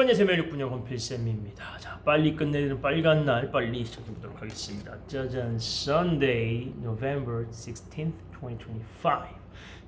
그러니 세멸 6분열 권필쌤입니다. 자, 빨리 끝내는 빨간 날 빨리 시작해 보도록 하겠습니다. 짜잔, Sunday, November 16th, 2025.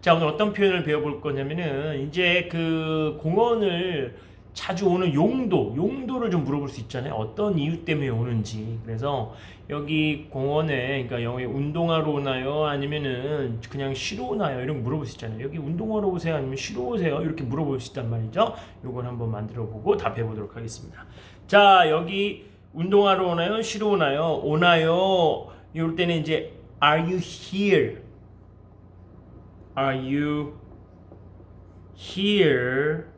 자, 오늘 어떤 표현을 배워볼 거냐면은 이제 그 공원을 자주 오는 용도, 용도를 좀 물어볼 수 있잖아요. 어떤 이유 때문에 오는지. 그래서 여기 공원에, 그러니까 영어에 운동하러 오나요? 아니면은 그냥 쉬러 오나요? 이런 거 물어볼 수 있잖아요. 여기 운동하러 오세요? 아니면 쉬러 오세요? 이렇게 물어볼 수 있단 말이죠. 요걸 한번 만들어 보고 답해 보도록 하겠습니다. 자, 여기 운동하러 오나요? 쉬러 오나요? 오나요? 이럴 때는 이제 Are you here? Are you here?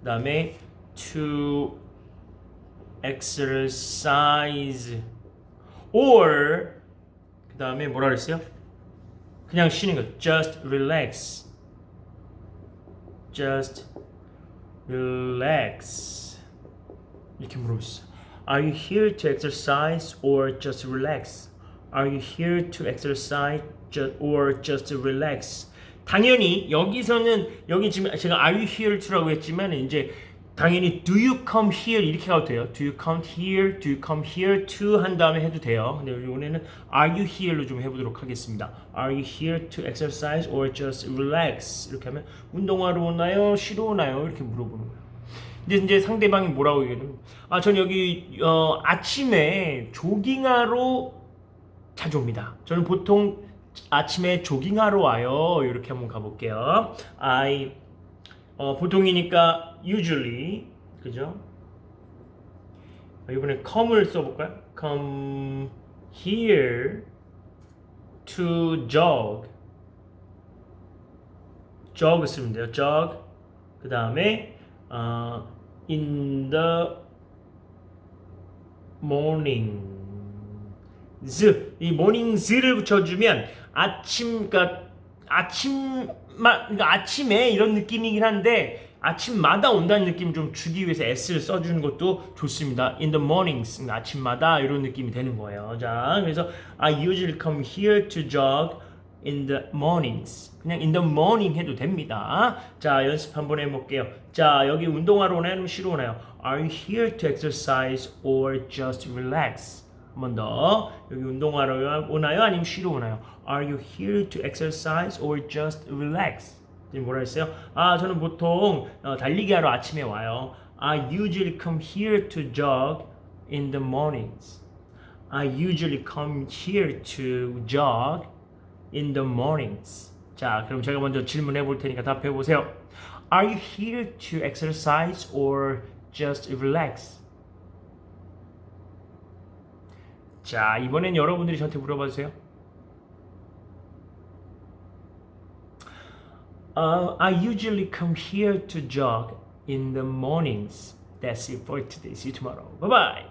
그다음에 to exercise or 그다음에 뭐라 그랬어요? 그냥 쉬는 거. Just relax. Just relax. 이렇게 물어보시죠. Are you here to exercise or just relax? Are you here to exercise ju- or just relax? 당연히 여기서는 여기 지금 제가 Are you here to라고 했지만 이제 당연히 Do you come here 이렇게 가도 돼요. Do you come here? Do you come here to 한 다음에 해도 돼요. 근데 이번에는 Are you here로 좀 해보도록 하겠습니다. Are you here to exercise or just relax? 이렇게 하면 운동하러 오나요? 쉬러 오나요? 이렇게 물어보는 거예요. 근데 이제 상대방이 뭐라고 얘기하냐면 아, 전 여기 어, 아침에 조깅하러 자주 옵니다. 저는 보통 아침에 조깅하러 와요. 이렇게 한번 가볼게요. I 어, 보통이니까 usually 그죠? 어, 이번에 come을 써볼까요? Come here to jog. jog 쓰면 돼요. jog. 그 다음에 어, in the morning. Z 이 mornings를 붙여주면 아침 그러니까 아침 마 그러니까 아침에 이런 느낌이긴 한데 아침마다 온다는 느낌 좀 주기 위해서 s를 써주는 것도 좋습니다. In the mornings 그러니까 아침마다 이런 느낌이 되는 거예요. 자 그래서 I usually come here to jog in the mornings. 그냥 in the morning 해도 됩니다. 자 연습 한번 해볼게요. 자 여기 운동하러 오나요? 아니면 오나요? Are you here to exercise or just relax? 한 번 더. 여기 운동하러 오나요? 아니면 쉬러 오나요? Are you here to exercise or just relax? 지금 뭐라 했어요? 아, 저는 보통 어, 달리기 하러 아침에 와요. I usually come here to jog in the mornings. I usually come here to jog in the mornings. 자, 그럼 제가 먼저 질문해 볼 테니까 답해 보세요. Are you here to exercise or just relax? 자, 이번엔 여러분들이 저한테 물어봐 주세요. Uh, I usually come here to jog in the mornings. That's it for today. See you tomorrow. Bye bye.